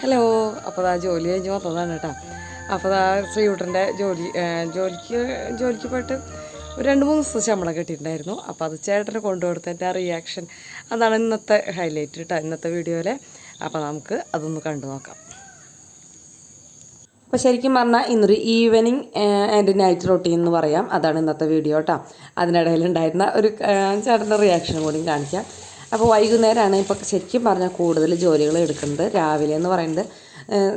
Hello അപ്പോൾ ആ ജോലി കഴിഞ്ഞ് വന്നതാണ് കേട്ടോ. അപ്പോൾ ആ ശ്രീകുട്ടന്റെ ജോലി ജോലിക്ക് ജോലിക്ക് പോയിട്ട് ഒരു രണ്ട് മൂന്ന് ദിവസം ശമ്പളം കിട്ടിയിട്ടുണ്ടായിരുന്നു. അപ്പോൾ അത് ചേട്ടന് കൊണ്ടുകൊടുത്തതിന്റെ ആ റിയാക്ഷൻ അതാണ് ഇന്നത്തെ ഹൈലൈറ്റ് കേട്ടോ ഇന്നത്തെ വീഡിയോയിലെ. അപ്പോൾ നമുക്ക് അതൊന്ന് കണ്ടു നോക്കാം. അപ്പോൾ ശരിക്കും പറഞ്ഞാൽ ഇന്നൊരു ഈവനിങ് ആൻഡ് നൈറ്റ് റൊട്ടീൻ എന്ന് പറയാം. അതാണ് ഇന്നത്തെ വീഡിയോ കേട്ടോ. അതിനിടയിൽ ഉണ്ടായിരുന്ന ഒരു ചേട്ടന്റെ റിയാക്ഷൻ കൂടി കാണിക്കാം. അപ്പോൾ വൈകുന്നേരമാണ് ഇപ്പോൾ ശരിക്കും പറഞ്ഞാൽ കൂടുതൽ ജോലികൾ എടുക്കുന്നത്. രാവിലെ എന്ന് പറയുന്നത്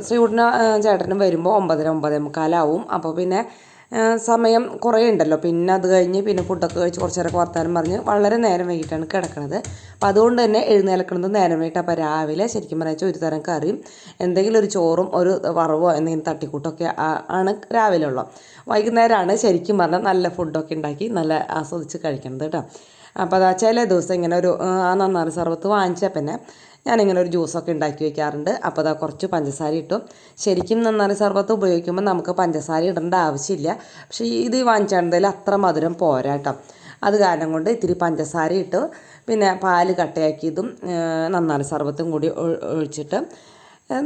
ശ്രീകുട്ടനും ചേട്ടനും വരുമ്പോൾ ഒമ്പതര ഒമ്പതേ മുക്കാലാവും. അപ്പോൾ പിന്നെ സമയം കുറേ ഉണ്ടല്ലോ. പിന്നെ അത് കഴിഞ്ഞ് പിന്നെ ഫുഡൊക്കെ കഴിച്ച് കുറച്ച് നേരമൊക്കെ വർത്താനം പറഞ്ഞ് വളരെ നേരം വൈകിട്ടാണ് കിടക്കുന്നത് അപ്പം അതുകൊണ്ട് തന്നെ എഴുന്നേൽക്കുന്നത് നേരം വൈകിട്ട്. അപ്പോൾ രാവിലെ ശരിക്കും പറഞ്ഞാൽ ഒരു തരം കറിയും എന്തെങ്കിലും ഒരു ചോറും ഒരു വറവോ എന്തെങ്കിലും തട്ടിക്കൂട്ടൊക്കെ ആണ് രാവിലെ ഉള്ളത്. വൈകുന്നേരമാണ് ശരിക്കും പറഞ്ഞാൽ നല്ല ഫുഡൊക്കെ ഉണ്ടാക്കി നല്ല ആസ്വദിച്ച് കഴിക്കുന്നത് കേട്ടോ. അപ്പോൾ അതാ ചില ദിവസം ഇങ്ങനെ ഒരു ആ, നന്നാറി സർബത്ത് വാങ്ങിച്ചാൽ പിന്നെ ഞാനിങ്ങനെ ഒരു ജ്യൂസൊക്കെ ഉണ്ടാക്കി വെക്കാറുണ്ട്. അപ്പോൾ അതാ കുറച്ച് പഞ്ചസാര ഇട്ടു. ശരിക്കും നന്നാറി സർബത്ത് ഉപയോഗിക്കുമ്പോൾ നമുക്ക് പഞ്ചസാര ഇടേണ്ട ആവശ്യമില്ല. പക്ഷേ ഇത് വാങ്ങിച്ചാണ്ടതിൽ അത്ര മധുരം പോരാട്ടോ അത് കാരണം കൊണ്ട് ഇത്തിരി പഞ്ചസാര ഇട്ടു. പിന്നെ പാൽ കട്ടയാക്കിയതും നന്നാറി സർബത്തും കൂടി ഒഴിച്ചിട്ട്.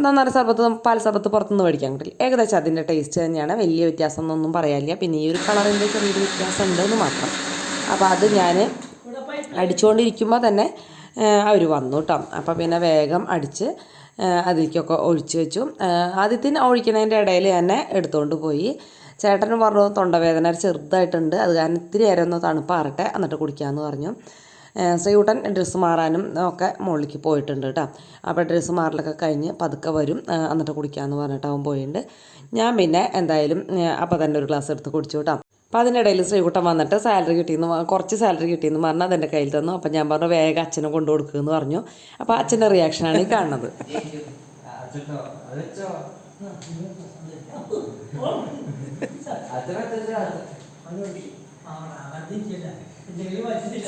നന്നാറി സർബത്ത് പാൽ സർബത്ത് പുറത്തുനിന്ന് മേടിക്കാൻ കിട്ടില്ല ഏകദേശം അതിന്റെ ടേസ്റ്റ് തന്നെയാണ്. വലിയ വ്യത്യാസം എന്നൊന്നും പറയാനില്ല. പിന്നെ ഈ ഒരു കളറിന്റെ ചെറിയൊരു വ്യത്യാസം ഉണ്ടെന്ന് മാത്രം. അപ്പോൾ അത് ഞാൻ അടിച്ചുകൊണ്ടിരിക്കുമ്പോൾ തന്നെ അവർ വന്നു കേട്ടോ അപ്പോൾ പിന്നെ വേഗം അടിച്ച് അതിലേക്കൊക്കെ ഒഴിച്ച് വെച്ചു. ആദ്യത്തിന് ഒഴിക്കുന്നതിന്റെ ഇടയിൽ തന്നെ എടുത്തുകൊണ്ട് പോയി. ചേട്ടന് പറഞ്ഞു തൊണ്ടവേദന ചെറുതായിട്ടുണ്ട്. അത് കാരണം ഇത്തിരി നേരം ഒന്ന് തണുപ്പാറട്ടെ എന്നിട്ട് കുടിക്കാമെന്ന് പറഞ്ഞു. ആ, ശ്രീകുട്ടൻ ഡ്രസ്സ് മാറാനും ഒക്കെ മുകളിലേക്ക് പോയിട്ടുണ്ട് കേട്ടോ അപ്പോൾ ഡ്രസ്സ് മാറലൊക്കെ കഴിഞ്ഞ് പതുക്കെ വരും എന്നിട്ട് കുടിക്കാമെന്ന് പറഞ്ഞിട്ട് അവൻ പോയിട്ടുണ്ട് ഞാൻ പിന്നെ എന്തായാലും അപ്പോൾ തന്നെ ഒരു ഗ്ലാസ് എടുത്ത് കുടിച്ചു കേട്ടോ അപ്പോൾ അതിനിടയിൽ ശ്രീകുട്ടൻ വന്നിട്ട് സാലറി കിട്ടിയെന്ന് കുറച്ച് സാലറി കിട്ടിയെന്ന് പറഞ്ഞാൽ അതെന്റെ കയ്യിൽ തന്നു. അപ്പം ഞാൻ പറഞ്ഞു വേഗം അച്ഛനെ കൊണ്ടു കൊടുക്കുമെന്ന് പറഞ്ഞു. അപ്പോൾ അച്ഛന്റെ റിയാക്ഷനാണ് ഈ കാണുന്നത്.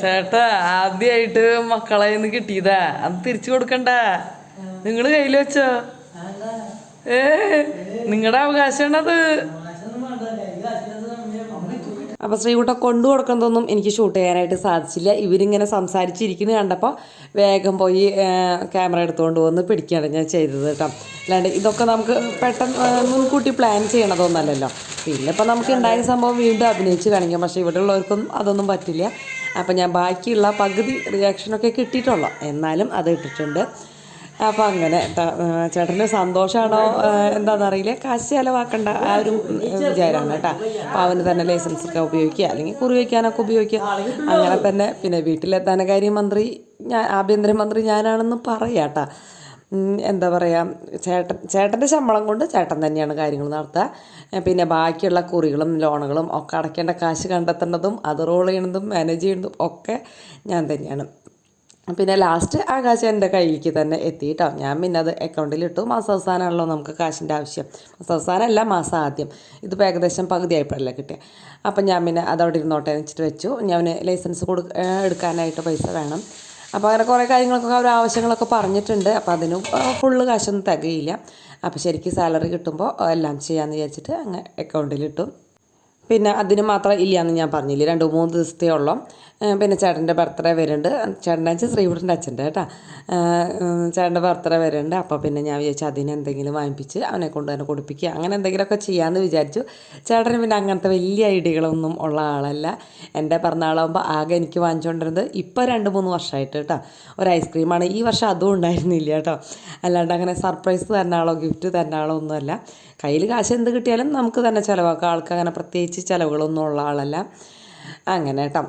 ചേട്ടാ ആദ്യമായിട്ട് മക്കളെ നിന്ന് കിട്ടിയതാ. അത് തിരിച്ചു കൊടുക്കണ്ട. നിങ്ങൾ കയ്യിൽ വെച്ചോ? ഏ നിങ്ങളുടെ അവകാശമാണത് അപ്പോൾ ശ്രീകുട്ട കൊണ്ടു കൊടുക്കുന്നതൊന്നും എനിക്ക് ഷൂട്ട് ചെയ്യാനായിട്ട് സാധിച്ചില്ല. ഇവരിങ്ങനെ സംസാരിച്ചിരിക്കുന്നത് കണ്ടപ്പോൾ വേഗം പോയി ക്യാമറ എടുത്തുകൊണ്ട് വന്ന് പിടിക്കുകയാണ് ഞാൻ ചെയ്തത് കേട്ടോ. അല്ലാണ്ട് ഇതൊക്കെ നമുക്ക് പെട്ടെന്ന് മുൻകൂട്ടി പ്ലാൻ ചെയ്യണതൊന്നല്ലല്ലോ. പിന്നെ ഇപ്പോൾ നമുക്ക് ഉണ്ടായ സംഭവം വീണ്ടും അഭിനയിച്ച് കാണിക്കാം. പക്ഷേ ഇവിടെ ഉള്ളവർക്കൊന്നും അതൊന്നും പറ്റില്ല. അപ്പം ഞാൻ ബാക്കിയുള്ള പകുതി റിയാക്ഷനൊക്കെ കിട്ടിയിട്ടുള്ളൂ. എന്നാലും അത് ഇട്ടിട്ടുണ്ട്. അപ്പോൾ അങ്ങനെ ചേട്ടന് സന്തോഷമാണോ എന്താണെന്നറിയില്ല കാശ് ചിലവാക്കേണ്ട ആ ഒരു വിചാരമാണ് കേട്ടോ. അപ്പം അവന് തന്നെ ലൈസൻസ് ഒക്കെ ഉപയോഗിക്കുക അല്ലെങ്കിൽ കുറി വയ്ക്കാനൊക്കെ ഉപയോഗിക്കുക. അങ്ങനെ തന്നെ പിന്നെ വീട്ടിലെ ധനകാര്യ മന്ത്രി ഞാൻ ആഭ്യന്തരമന്ത്രി ഞാനാണെന്ന് പറയാം കേട്ടോ. എന്താ പറയുക ചേട്ടൻ ചേട്ടന്റെ ശമ്പളം കൊണ്ട് ചേട്ടൻ തന്നെയാണ് കാര്യങ്ങൾ നടത്തുക. പിന്നെ ബാക്കിയുള്ള കുറികളും ലോണുകളും ഒക്കെ അടയ്ക്കേണ്ട കാശ് കണ്ടെത്തേണ്ടതും അത് റോൾ ചെയ്യണതും മാനേജ് ചെയ്യുന്നതും ഒക്കെ ഞാൻ തന്നെയാണ്. പിന്നെ ലാസ്റ്റ് ആ കാശ് എന്റെ കയ്യിലേക്ക് തന്നെ എത്തി കേട്ടോ ഞാൻ പിന്നെ അത് അക്കൗണ്ടിലിട്ടു മാസം അവസാനമാണല്ലോ നമുക്ക് കാശിന്റെ ആവശ്യം. മാസം അവസാനമല്ല മാസം ആദ്യം ഇതിപ്പോൾ ഏകദേശം പകുതി ആയപ്പോഴല്ലേ കിട്ടിയത് അപ്പം ഞാൻ പിന്നെ അതവിടെ ഇരുന്നോട്ടെ എന്ന് വെച്ചിട്ട് വെച്ചു. ഞാൻ ലൈസൻസ് കൊടു എടുക്കാനായിട്ട് പൈസ വേണം. അപ്പോൾ അങ്ങനെ കുറേ കാര്യങ്ങളൊക്കെ അവർ ആവശ്യങ്ങളൊക്കെ പറഞ്ഞിട്ടുണ്ട്. അപ്പോൾ അതിന് ഫുള്ള് കാശൊന്നും തികയില്ല. അപ്പോൾ ശരിക്കും സാലറി കിട്ടുമ്പോൾ എല്ലാം ചെയ്യാമെന്ന് വിചാരിച്ചിട്ട് അങ്ങ് അക്കൗണ്ടിലിട്ടു പിന്നെ അതിന് മാത്രം ഇല്ലയെന്ന് ഞാൻ പറഞ്ഞില്ലേ. രണ്ട് മൂന്ന് ദിവസത്തേ ഉള്ളൂ. പിന്നെ ചേട്ടന്റെ ബർത്ത്ഡേ വരുന്നുണ്ട്. ചേട്ടന്റെ അച്ഛൻ ശ്രീകുട്ടന്റെ അച്ഛന്റെ കേട്ടോ. ചേട്ടന്റെ ബർത്ത്ഡേ വരുന്നുണ്ട്. അപ്പോൾ പിന്നെ ഞാൻ വിചാരിച്ചു അതിന് എന്തെങ്കിലും വാങ്ങിപ്പിച്ച് അവനെ കൊണ്ട് തന്നെ കൊടുപ്പിക്കുക. അങ്ങനെ എന്തെങ്കിലുമൊക്കെ ചെയ്യാമെന്ന് വിചാരിച്ചു. ചേട്ടന് പിന്നെ അങ്ങനത്തെ വലിയ ഐഡിയകളൊന്നും ഉള്ള ആളല്ല. എന്റെ പിറന്നാളാകുമ്പോൾ ആകെ എനിക്ക് വാങ്ങിച്ചുകൊണ്ടിരുന്നത് ഇപ്പോൾ രണ്ട് മൂന്ന് വർഷമായിട്ട് കേട്ടോ. ഒരു ഐസ്ക്രീമാണ്. ഈ വർഷം അതും ഉണ്ടായിരുന്നില്ല കേട്ടോ. അല്ലാണ്ട് അങ്ങനെ സർപ്രൈസ് തന്നാളോ ഗിഫ്റ്റ് തന്നാളോ ഒന്നുമല്ല. കയ്യിൽ കാശ് എന്ത് കിട്ടിയാലും നമുക്ക് തന്നെ ചിലവാക്കാം. ആൾക്ക് അങ്ങനെ പ്രത്യേകിച്ച് ചിലവുകളൊന്നും ഉള്ള ആളല്ല. അങ്ങനെ കേട്ടോ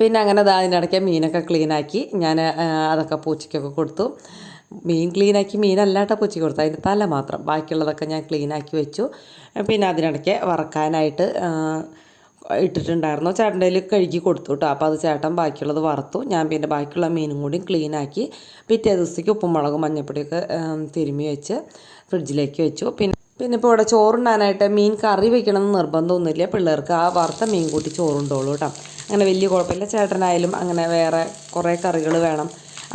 പിന്നെ അങ്ങനെ ദാ അതിനിടയ്ക്ക് മീനൊക്കെ ക്ലീനാക്കി ഞാൻ അതൊക്കെ പൂച്ചയ്ക്കൊക്കെ കൊടുത്തു. മീൻ ക്ലീനാക്കി മീനല്ലാട്ട പൂച്ചയ്ക്ക് കൊടുത്തു അതിന്റെ തല മാത്രം. ബാക്കിയുള്ളതൊക്കെ ഞാൻ ക്ലീനാക്കി വെച്ചു. പിന്നെ അതിനിടയ്ക്ക് വറക്കാനായിട്ട് ഇട്ടിട്ടുണ്ടായിരുന്നു. ചേട്ടന്റെ കഴുകി കൊടുത്തു കേട്ടോ അപ്പോൾ അത് ചേട്ടൻ ബാക്കിയുള്ളത് വറുത്തു. ഞാൻ പിന്നെ ബാക്കിയുള്ള മീനും കൂടി ക്ലീനാക്കി പിറ്റേ ദിവസത്തേക്ക് ഉപ്പും മുളകും മഞ്ഞപ്പൊടിയൊക്കെ തിരുമ്മി വെച്ച് ഫ്രിഡ്ജിലേക്ക് വെച്ചു. പിന്നെ പിന്നെ ഇപ്പോൾ ഇവിടെ ചോറുണ്ടാനായിട്ട് മീൻ കറി വെക്കണമെന്ന് നിർബന്ധമൊന്നുമില്ല. പിള്ളേർക്ക് ആ വറുത്ത മീൻ കൂട്ടി ചോറുണ്ടോളൂ കേട്ടോ. അങ്ങനെ വലിയ കുഴപ്പമില്ല. ചേട്ടനായാലും അങ്ങനെ വേറെ കുറേ കറികൾ വേണം.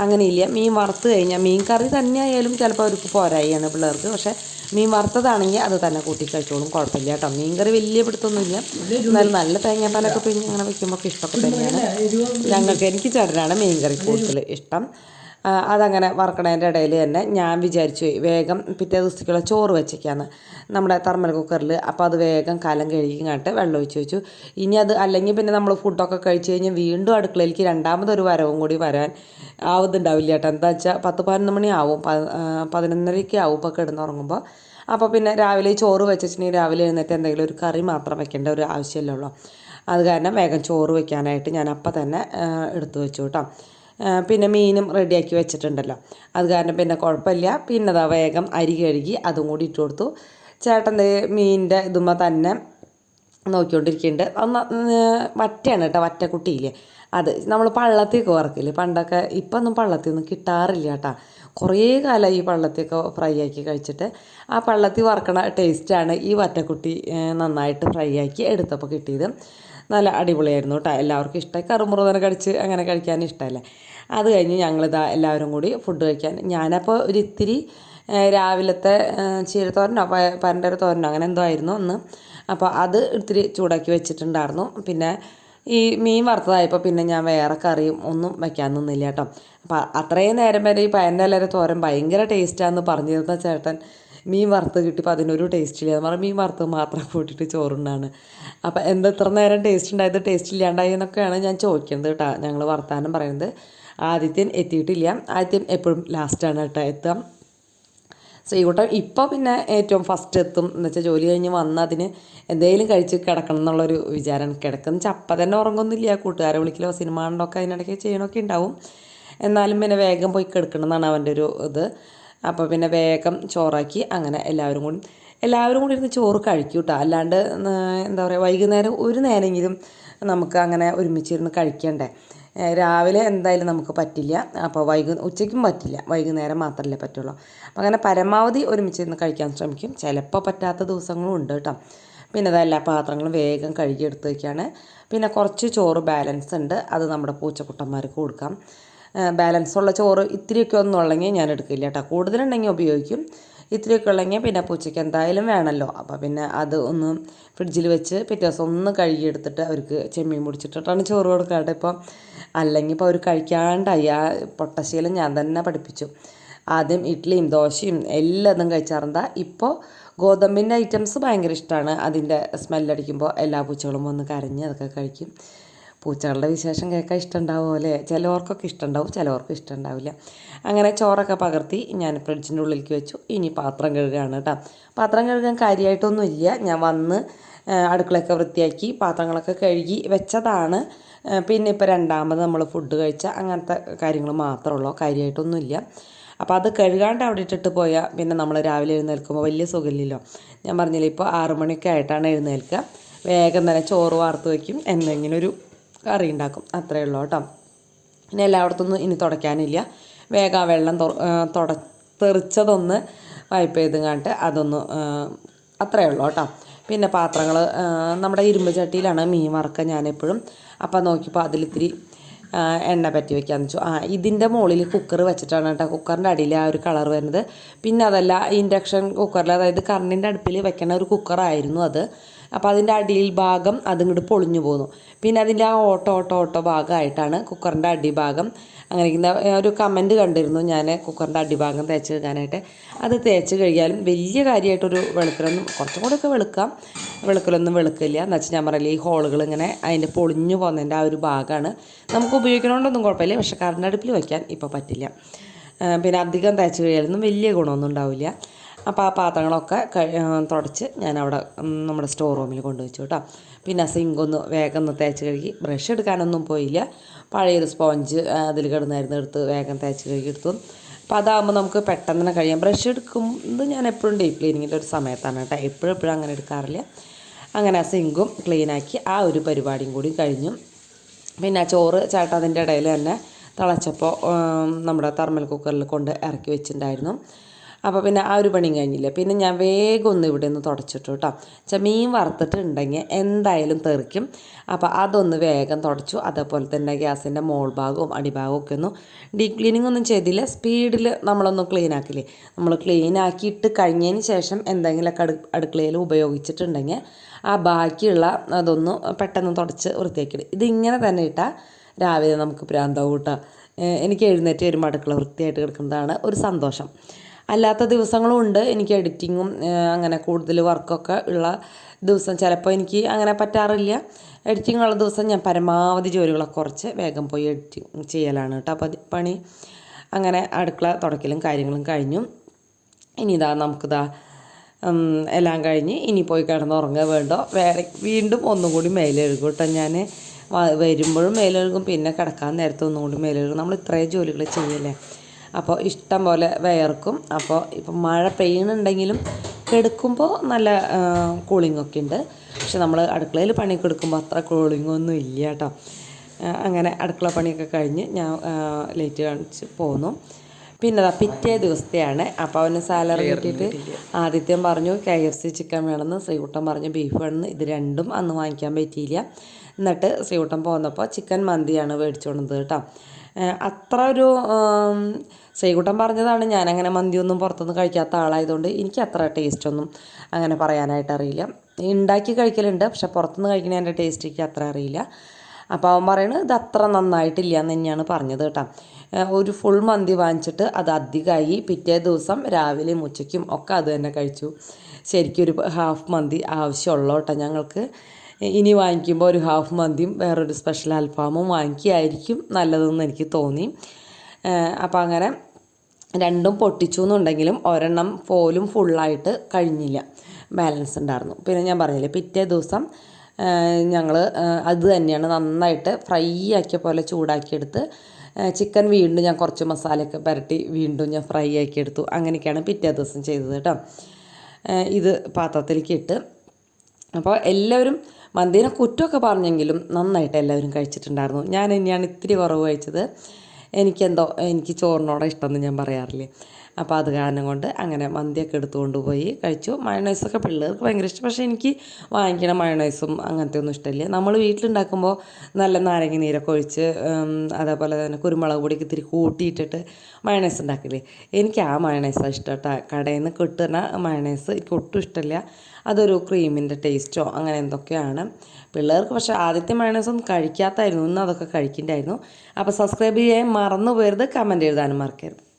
അങ്ങനെയില്ല. മീൻ വറുത്ത് കഴിഞ്ഞാൽ മീൻ കറി തന്നെ ആയാലും ചിലപ്പോൾ അവർക്ക് പോരായിയാണ് പിള്ളേർക്ക്. പക്ഷേ മീൻ വറുത്തതാണെങ്കിൽ അത് തന്നെ കൂട്ടി കഴിച്ചോളും. കുഴപ്പമില്ല കേട്ടോ. മീൻ കറി വലിയ പിടുത്തൊന്നുമില്ല എന്നാലും നല്ല തേങ്ങാപ്പാലൊക്കെ പിന്നെ അങ്ങനെ വെക്കുമ്പോൾ ഇഷ്ടമൊക്കെ തന്നെയാണ്. ഞങ്ങൾക്ക് എനിക്ക് ചേട്ടനാണ് മീൻ കറി കൂടുതൽ ഇഷ്ടം. അതങ്ങനെ വറക്കണതിന്റെ ഇടയിൽ തന്നെ ഞാൻ വിചാരിച്ചു വേഗം പിറ്റേ ദിവസത്തേക്കുള്ള ചോറ് വെച്ചേക്കാന്ന്. നമ്മുടെ തെർമൽ കുക്കറിൽ അപ്പോൾ അത് വേഗം കലം കഴുകി കണ്ടിട്ട് വെള്ളം ഒഴിച്ച് വെച്ചു. ഇനി അത് അല്ലെങ്കിൽ പിന്നെ നമ്മൾ ഫുഡൊക്കെ കഴിച്ച് കഴിഞ്ഞ് വീണ്ടും അടുക്കളയിലേക്ക് രണ്ടാമതൊരു വരവും കൂടി വരാൻ ആവുന്നുണ്ടാവില്ല ചേട്ടാ എന്താ വെച്ചാൽ പത്ത് പതിനൊന്ന് മണിയാവും പതിനൊന്നരയ്ക്ക് ആവും ഇപ്പോൾ കിടന്നുറങ്ങുമ്പോൾ അപ്പോൾ പിന്നെ രാവിലെ ചോറ് വെച്ചിട്ടുണ്ടെങ്കിൽ രാവിലെ എഴുന്നേറ്റ് എന്തെങ്കിലും ഒരു കറി മാത്രം വെക്കേണ്ട ഒരു ആവശ്യമില്ലല്ലോ അത് കാരണം വേഗം ചോറ് വെക്കാനായിട്ട് ഞാൻ അപ്പം തന്നെ എടുത്തു വെച്ചു കേട്ടോ പിന്നെ മീനും റെഡിയാക്കി വെച്ചിട്ടുണ്ടല്ലോ. അത് കാരണം പിന്നെ കുഴപ്പമില്ല. പിന്നെ അതാ വേഗം അരി കഴുകി അതും കൂടി ഇട്ട് കൊടുത്തു. ചേട്ടൻ ദേ മീനിന്റെ ഇതുമ്പോൾ തന്നെ നോക്കിക്കൊണ്ടിരിക്കുന്നുണ്ട്. ഒന്ന് വറ്റയാണ് കേട്ടോ വറ്റക്കുട്ടിയില്ലേ? അത് നമ്മൾ പള്ളത്തിയൊക്കെ വറക്കില്ലേ? പണ്ടൊക്കെ ഇപ്പം ഒന്നും പള്ളത്തിയൊന്നും കിട്ടാറില്ല കേട്ടോ. കുറേ കാലമായി ഈ പള്ളത്തിയൊക്കെ ഫ്രൈ ആക്കി കഴിച്ചിട്ട്. ആ പള്ളത്തി വറക്കണ ടേസ്റ്റാണ് ഈ വറ്റക്കുട്ടി നന്നായിട്ട് ഫ്രൈ ആക്കി എടുത്തപ്പോൾ കിട്ടിയത്. നല്ല അടിപൊളിയായിരുന്നു കേട്ടോ. എല്ലാവർക്കും ഇഷ്ടമായി. കറുമുറുതനെ കടിച്ച് അങ്ങനെ കഴിക്കാൻ ഇഷ്ടമല്ലേ? അത് കഴിഞ്ഞ് ഞങ്ങളിതാ എല്ലാവരും കൂടി ഫുഡ് കഴിക്കാൻ. ഞാനപ്പോൾ ഒരു ഇത്തിരി രാവിലത്തെ ചീരത്തോരനോ പരണ്ടര തോരനോ അങ്ങനെ എന്തോ ആയിരുന്നു ഒന്ന് അപ്പോൾ അത് ഇത്തിരി ചൂടാക്കി വെച്ചിട്ടുണ്ടായിരുന്നു. പിന്നെ ഈ മീൻ വറുത്തതായപ്പോൾ പിന്നെ ഞാൻ വേറെ കറിയും ഒന്നും വെക്കാൻ നിന്നില്ല കേട്ടോ. അപ്പോൾ അത്രയും നേരം വരെ ഈ ഇലയുടെ തോരൻ ഭയങ്കര ടേസ്റ്റാന്ന് പറഞ്ഞിരുന്ന ചേട്ടൻ മീൻ വറുത്ത് കിട്ടിയപ്പോൾ അതിനൊരു ടേസ്റ്റ് ഇല്ല. എന്ന് പറഞ്ഞാൽ മീൻ വറുത്ത് മാത്രം കൂട്ടിയിട്ട് ചോറുണ്ടാണ് അപ്പോൾ എന്താ ഇത്ര നേരം ടേസ്റ്റ് ഉണ്ടായത്? ടേസ്റ്റ് ഇല്ലാണ്ടായി എന്നൊക്കെയാണ് ഞാൻ ചോദിക്കുന്നത് കേട്ടോ. ഞങ്ങൾ വർത്താനം പറയുന്നത്. ആദിത്യൻ എത്തിയിട്ടില്ല. ആദിത്യൻ എപ്പോഴും ലാസ്റ്റാണ് കേട്ടോ എത്താം. ശ്രീകുട്ടൻ ഇപ്പോൾ പിന്നെ ഏറ്റവും ഫസ്റ്റ് എത്തും. എന്ന് വെച്ചാൽ ജോലി കഴിഞ്ഞ് വന്ന് അതിന് എന്തെങ്കിലും കഴിച്ച് കിടക്കണം എന്നുള്ളൊരു വിചാരം കിടക്കുന്ന അപ്പം തന്നെ ഉറങ്ങുന്നില്ല. കൂട്ടുകാരെ വിളിക്കലോ സിനിമ കണ്ടൊക്കെ അതിനിടയ്ക്ക് ചെയ്യണമൊക്കെ ഉണ്ടാവും. എന്നാലും പിന്നെ വേഗം പോയി കിടക്കണം എന്നാണ് അവന്റെ ഒരു ഇത്. അപ്പോൾ പിന്നെ വേഗം ചോറാക്കി അങ്ങനെ എല്ലാവരും കൂടി എല്ലാവരും കൂടി ഇരുന്ന് ചോറ് കഴിക്കും കേട്ടോ. അല്ലാണ്ട് എന്താ പറയുക വൈകുന്നേരം ഒരു നേരമെങ്കിലും നമുക്ക് അങ്ങനെ ഒരുമിച്ചിരുന്ന് കഴിക്കണ്ടേ. രാവിലെ എന്തായാലും നമുക്ക് പറ്റില്ല. അപ്പോൾ വൈകു ഉച്ചയ്ക്കും പറ്റില്ല. വൈകുന്നേരം മാത്രമല്ലേ പറ്റുള്ളൂ. അപ്പോൾ അങ്ങനെ പരമാവധി ഒരുമിച്ച് നിന്ന് കഴിക്കാൻ ശ്രമിക്കും. ചിലപ്പോൾ പറ്റാത്ത ദിവസങ്ങളും ഉണ്ട് കേട്ടോ പിന്നെ അത് എല്ലാ പാത്രങ്ങളും വേഗം കഴുകിയെടുത്ത് വയ്ക്കുകയാണ് പിന്നെ കുറച്ച് ചോറ് ബാലൻസ് ഉണ്ട്. അത് നമ്മുടെ പൂച്ചക്കുട്ടന്മാർക്ക് കൊടുക്കാം. ബാലൻസ് ഉള്ള ചോറ് ഇത്തിരിയൊക്കെ ഒന്നും ഉള്ളെങ്കിൽ ഞാൻ എടുക്കില്ല കേട്ടോ കൂടുതലുണ്ടെങ്കിൽ ഉപയോഗിക്കും. ഇത്തിരിയൊക്കെ ഉള്ളെങ്കിൽ പിന്നെ പൂച്ചയ്ക്ക് എന്തായാലും വേണമല്ലോ. അപ്പോൾ പിന്നെ അത് ഒന്ന് ഫ്രിഡ്ജിൽ വെച്ച് പിറ്റേ ദിവസം ഒന്ന് കഴുകിയെടുത്തിട്ട് അവർക്ക് ചെമ്മീൻ മുടിച്ചിട്ടിട്ടാണ് ചോറ് കൊടുക്കാറ് ഇപ്പം അല്ലെങ്കിൽ ഇപ്പോൾ അവർ കഴിക്കാണ്ടായി. ആ പൊട്ടശീലം ഞാൻ തന്നെ പഠിപ്പിച്ചു. ആദ്യം ഇഡ്ഡലിയും ദോശയും എല്ലാതും കഴിച്ചാറുണ്ടാ. ഇപ്പോൾ ഗോതമ്പിന്റെ ഐറ്റംസ് ഭയങ്കര ഇഷ്ടമാണ്. അതിന്റെ സ്മെല്ലടിക്കുമ്പോൾ എല്ലാ പൂച്ചകളും വന്ന് കരഞ്ഞ് അതൊക്കെ കഴിക്കും. പൂച്ചകളുടെ വിശേഷം കേൾക്കാൻ ഇഷ്ടമുണ്ടാവും അല്ലേ? ചിലവർക്കൊക്കെ ഇഷ്ടമുണ്ടാവും ചിലവർക്ക് ഇഷ്ടമുണ്ടാവില്ല. അങ്ങനെ ചോറൊക്കെ പകർത്തി ഞാൻ ഫ്രിഡ്ജിന്റെ ഉള്ളിലേക്ക് വെച്ചു. ഇനി പാത്രം കഴുകുകയാണ് കേട്ടോ. പാത്രം കഴുകാൻ കാര്യമായിട്ടൊന്നും ഇല്ല ഞാൻ വന്ന് അടുക്കളയൊക്കെ വൃത്തിയാക്കി പാത്രങ്ങളൊക്കെ കഴുകി വെച്ചതാണ്. പിന്നെ ഇപ്പോൾ രണ്ടാമത് നമ്മൾ ഫുഡ് കഴിച്ച അങ്ങനത്തെ കാര്യങ്ങൾ മാത്രമേ ഉള്ളൂ കാര്യമായിട്ടൊന്നുമില്ല. അപ്പോൾ അത് കഴുകാണ്ട് അവിടെ ഇട്ടിട്ട് പോയാൽ പിന്നെ നമ്മൾ രാവിലെ എഴുന്നേൽക്കുമ്പോൾ വലിയ സുഖമില്ലല്ലോ. ഞാൻ പറഞ്ഞില്ല ഇപ്പോൾ ആറു മണിയൊക്കെ ആയിട്ടാണ് എഴുന്നേൽക്കുക. വേഗം തന്നെ ചോറ് വാർത്ത് വയ്ക്കും. എന്തെങ്കിലും ഒരു കറി ഉണ്ടാക്കും അത്രയേ ഉള്ളൂ കേട്ടോ. പിന്നെ എല്ലായിടത്തൊന്നും ഇനി തുടയ്ക്കാനില്ല. വേഗം ആ വെള്ളം തുട തെറിച്ചതൊന്ന് വൈപ്പ് ചെയ്ത് കണ്ടിട്ട് അതൊന്ന് അത്രയേ ഉള്ളൂ കേട്ടോ. പിന്നെ പാത്രങ്ങൾ നമ്മുടെ ഇരുമ്പ് ചട്ടിയിലാണ് മീൻ വറുക്കുക ഞാനെപ്പോഴും. അപ്പം നോക്കിയപ്പോൾ അതിലിത്തിരി എണ്ണ പറ്റി വെക്കാന്ന് വെച്ചു. ആ ഇതിന്റെ മുകളിൽ കുക്കർ വെച്ചിട്ടാണ് കേട്ടോ. കുക്കറിന്റെ അടിയിൽ ആ ഒരു കളർ വരുന്നത്. പിന്നെ അതല്ല ഇൻഡക്ഷൻ കുക്കറിൽ അതായത് കറണ്ടിന്റെ അടുപ്പിൽ വെക്കണ ഒരു കുക്കറായിരുന്നു അത്. അപ്പോൾ അതിന്റെ അടിയിൽ ഭാഗം അതിങ്ങോട്ട് പൊളിഞ്ഞു പോന്നു. പിന്നെ അതിന്റെ ആ ഓട്ടോ ഓട്ടോ ഓട്ടോ ഭാഗമായിട്ടാണ് കുക്കറിന്റെ അടിഭാഗം അങ്ങനെ ഒരു കമന്റ് കണ്ടിരുന്നു ഞാൻ കുക്കറിന്റെ അടിഭാഗം തേച്ച് കഴുകാനായിട്ട്. അത് തേച്ച് കഴുകിയാലും വലിയ കാര്യമായിട്ടൊരു വെളുക്കലൊന്നും കുറച്ചും കൂടെയൊക്കെ വെളുക്കാം. വെളുക്കലൊന്നും വെളുക്കില്ല. എന്ന് വെച്ചാൽ ഞാൻ പറയില്ല ഈ ഹോളുകൾ ഇങ്ങനെ അതിന്റെ പൊളിഞ്ഞു പോകുന്നതിന്റെ ആ ഒരു ഭാഗമാണ്. നമുക്ക് ഉപയോഗിക്കണോണ്ടൊന്നും കുഴപ്പമില്ല. പക്ഷേ കറണ്ട് അടുപ്പിൽ വയ്ക്കാൻ ഇപ്പോൾ പറ്റില്ല. പിന്നെ അധികം തേച്ച് കഴിയാലൊന്നും വലിയ ഗുണമൊന്നും ഉണ്ടാവില്ല. അപ്പോൾ ആ പാത്രങ്ങളൊക്കെ തുടച്ച് ഞാൻ അവിടെ നമ്മുടെ സ്റ്റോർ റൂമിൽ കൊണ്ടുവച്ചു കേട്ടോ. പിന്നെ സിങ്കൊന്ന് വേഗം ഒന്ന് തേച്ച് കഴുകി ബ്രഷ് എടുക്കാനൊന്നും പോയില്ല. പഴയൊരു സ്പോഞ്ച് അതിൽ കിടന്നായിരുന്നു എടുത്ത് വേഗം തേച്ച് കഴുകി എടുത്തു. അപ്പോൾ അതാകുമ്പോൾ നമുക്ക് പെട്ടെന്ന് തന്നെ കഴിയാം. ബ്രഷ് എടുക്കുന്നത് ഞാൻ എപ്പോഴും ഡീപ്പ് ക്ലീനിങ്ങിന്റെ ഒരു സമയത്താണ് കേട്ടോ. എപ്പോഴും എപ്പോഴും അങ്ങനെ എടുക്കാറില്ല. അങ്ങനെ ആ സിങ്കും ക്ലീനാക്കി ആ ഒരു പരിപാടിയും കൂടി കഴിഞ്ഞു. പിന്നെ ആ ചോറ് ചേട്ടൻ അതിന്റെ ഇടയിൽ തന്നെ തിളച്ചപ്പോൾ നമ്മുടെ തെർമൽ കുക്കറിൽ കൊണ്ട് ഇറക്കി വെച്ചിട്ടുണ്ടായിരുന്നു. അപ്പോൾ പിന്നെ ആ ഒരു പണിയും കഴിഞ്ഞില്ല. പിന്നെ ഞാൻ വേഗം ഒന്ന് ഇവിടെ നിന്ന് തുടച്ചിട്ടു കേട്ടോ വെച്ചാൽ മീൻ വറുത്തിട്ടുണ്ടെങ്കിൽ എന്തായാലും തെറിക്കും. അപ്പോൾ അതൊന്ന് വേഗം തുടച്ചു. അതേപോലെ തന്നെ ഗ്യാസിന്റെ മോൾ ഭാഗവും അടിഭാഗവും ഒക്കെ ഒന്ന് ഡീപ് ക്ലീനിങ് ഒന്നും ചെയ്തില്ല. സ്പീഡിൽ നമ്മളൊന്ന് ക്ലീൻ ആക്കില്ലേ. നമ്മൾ ക്ലീൻ ആക്കിയിട്ട് കഴിഞ്ഞതിന് ശേഷം എന്തെങ്കിലുമൊക്കെ അടു അടുക്കളയിൽ ഉപയോഗിച്ചിട്ടുണ്ടെങ്കിൽ ആ ബാക്കിയുള്ള അതൊന്ന് പെട്ടെന്ന് തുടച്ച് വൃത്തിയാക്കിയിടും. ഇതിങ്ങനെ തന്നെ ഇട്ടാൽ രാവിലെ നമുക്ക് പ്രാന്താവും കൂട്ടാം എനിക്ക് എഴുന്നേറ്റ് വരുമ്പോൾ അടുക്കള വൃത്തിയായിട്ട് കിടക്കുന്നതാണ് ഒരു സന്തോഷം. അല്ലാത്ത ദിവസങ്ങളും ഉണ്ട്. എനിക്ക് എഡിറ്റിങ്ങും അങ്ങനെ കൂടുതൽ വർക്കൊക്കെ ഉള്ള ദിവസം ചിലപ്പോൾ എനിക്ക് അങ്ങനെ പറ്റാറില്ല. എഡിറ്റിംഗ് ഉള്ള ദിവസം ഞാൻ പരമാവധി ജോലികളൊക്കെ കുറച്ച് വേഗം പോയി എഡിറ്റിംഗ് ചെയ്യലാണ് കേട്ടോ. അപ്പോൾ പണി അങ്ങനെ അടുക്കള തുടക്കലും കാര്യങ്ങളും കഴിഞ്ഞു. ഇനി ഇതാ നമുക്കിതാ എല്ലാം കഴിഞ്ഞ് ഇനി പോയി കിടന്നുറങ്ങുക വേണ്ടോ? വേറെ വീണ്ടും ഒന്നും കൂടി മേലെഴുകും കേട്ടോ ഞാൻ. വരുമ്പോഴും മേലെഴുകും പിന്നെ കിടക്കാൻ നേരത്തെ ഒന്നും കൂടി മേലെഴുകും നമ്മൾ ഇത്രയും ജോലികൾ ചെയ്യല്ലേ? അപ്പോൾ ഇഷ്ടം പോലെ വയർക്കും. അപ്പോൾ ഇപ്പം മഴ പെയ്യുന്നുണ്ടെങ്കിലും കെടുക്കുമ്പോൾ നല്ല കൂളിംഗ് ഒക്കെ ഉണ്ട്. പക്ഷെ നമ്മൾ അടുക്കളയിൽ പണിയൊക്കെ എടുക്കുമ്പോൾ അത്ര കൂളിംഗ് ഒന്നും ഇല്ല കേട്ടോ. അങ്ങനെ അടുക്കള പണിയൊക്കെ കഴിഞ്ഞ് ഞാൻ ലേറ്റ് കാണിച്ച് പോന്നു. പിന്നെ അതാ പിറ്റേ ദിവസത്തെയാണ്. അപ്പോൾ അവന് സാലറി കിട്ടിയിട്ട് ആദിത്യം പറഞ്ഞു കെ എഫ് സി ചിക്കൻ വേണമെന്ന്. ശ്രീകുട്ടൻ പറഞ്ഞു ബീഫ് വേണമെന്ന്. ഇത് രണ്ടും അന്ന് വാങ്ങിക്കാൻ പറ്റിയില്ല. എന്നിട്ട് ശ്രീകുട്ടൻ പോന്നപ്പോൾ ചിക്കൻ മന്തിയാണ് മേടിച്ചുകൊണ്ടത് കേട്ടോ. അത്ര ഒരു ശ്രീകുട്ടൻ പറഞ്ഞതാണ് ഞാനങ്ങനെ മന്തിയൊന്നും പുറത്തുനിന്ന് കഴിക്കാത്ത ആളായതുകൊണ്ട് എനിക്ക് അത്ര ടേസ്റ്റ് ഒന്നും അങ്ങനെ പറയാനായിട്ട് അറിയില്ല. ഉണ്ടാക്കി കഴിക്കലുണ്ട് പക്ഷെ പുറത്തുനിന്ന് കഴിക്കുന്നതിന്റെ ടേസ്റ്റ് എനിക്ക് അത്ര അറിയില്ല. അപ്പോൾ അവൻ പറയുന്നത് ഇത് അത്ര നന്നായിട്ടില്ല എന്ന് തന്നെയാണ് പറഞ്ഞത് കേട്ടോ. ഒരു ഫുൾ മന്തി വാങ്ങിച്ചിട്ട് അത് അധികമായി പിറ്റേ ദിവസം രാവിലെയും ഉച്ചയ്ക്കും ഒക്കെ അത് തന്നെ കഴിച്ചു. ശരിക്കും ഒരു ഹാഫ് മന്തി ആവശ്യമുള്ളൂ കേട്ടോ ഞങ്ങൾക്ക്. ഇനി വാങ്ങിക്കുമ്പോൾ ഒരു ഹാഫ് മന്തിയും വേറൊരു സ്പെഷ്യൽ അൽഫാമും വാങ്ങിക്കുകയായിരിക്കും. നല്ലതെന്ന് എനിക്ക് തോന്നി. അപ്പം അങ്ങനെ രണ്ടും പൊട്ടിച്ചു എന്നുണ്ടെങ്കിലും ഒരെണ്ണം പോലും ഫുള്ളായിട്ട് കഴിഞ്ഞില്ല. ബാലൻസ് ഉണ്ടായിരുന്നു. പിന്നെ ഞാൻ പറഞ്ഞില്ലേ പിറ്റേ ദിവസം ഞങ്ങൾ അത് തന്നെയാണ് നന്നായിട്ട് ഫ്രൈ ആക്കിയ പോലെ ചൂടാക്കിയെടുത്ത് ചിക്കൻ വീണ്ടും ഞാൻ കുറച്ച് മസാലയൊക്കെ പുരട്ടി വീണ്ടും ഞാൻ ഫ്രൈ ആക്കിയെടുത്തു. അങ്ങനെയൊക്കെയാണ് പിറ്റേ ദിവസം ചെയ്തത് കേട്ടോ. ഇത് പാത്രത്തിലേക്ക് ഇട്ട്. അപ്പോൾ എല്ലാവരും മന്തിനെ കുറ്റമൊക്കെ പറഞ്ഞെങ്കിലും നന്നായിട്ട് എല്ലാവരും കഴിച്ചിട്ടുണ്ടായിരുന്നു. ഞാൻ തന്നെയാണ് ഇത്തിരി കുറവ് കഴിച്ചത്. എനിക്കെന്തോ എനിക്ക് ചോറിനോടാണ് ഇഷ്ടമെന്ന് ഞാൻ പറയാറില്ലേ. അപ്പോൾ അത് കാരണം കൊണ്ട് അങ്ങനെ മന്തിയൊക്കെ എടുത്തുകൊണ്ട് പോയി കഴിച്ചു. മയണൈസൊക്കെ പിള്ളേർക്ക് ഭയങ്കര ഇഷ്ടം. പക്ഷേ എനിക്ക് വാങ്ങിക്കണ മയണൈസും അങ്ങനത്തെ ഒന്നും ഇഷ്ടമില്ല. നമ്മൾ വീട്ടിലുണ്ടാക്കുമ്പോൾ നല്ല നാരങ്ങ നീരൊക്കെ ഒഴിച്ച് അതേപോലെ തന്നെ കുരുമുളക് പൊടിക്ക് ഇത്തിരി കൂട്ടിയിട്ടിട്ട് മയണൈസ് ഉണ്ടാക്കില്ലേ? എനിക്ക് ആ മയണൈസാണ് ഇഷ്ടം കേട്ടോ കടയിൽ നിന്ന് കിട്ടുന്ന മയണൈസ് എനിക്ക് ഒട്ടും ഇഷ്ടമില്ല. അതൊരു ക്രീമിന്റെ ടേസ്റ്റോ അങ്ങനെ എന്തൊക്കെയാണ്. പിള്ളേർക്ക് പക്ഷേ ആദ്യത്തെ മയണൈസൊന്നും കഴിക്കാത്തായിരുന്നു. ഇന്ന് അതൊക്കെ കഴിക്കണ്ടായിരുന്നു. അപ്പോൾ സബ്സ്ക്രൈബ് ചെയ്യാൻ മറന്നു പോയരുത് കമന്റ് എഴുതാനും മറക്കരുത്.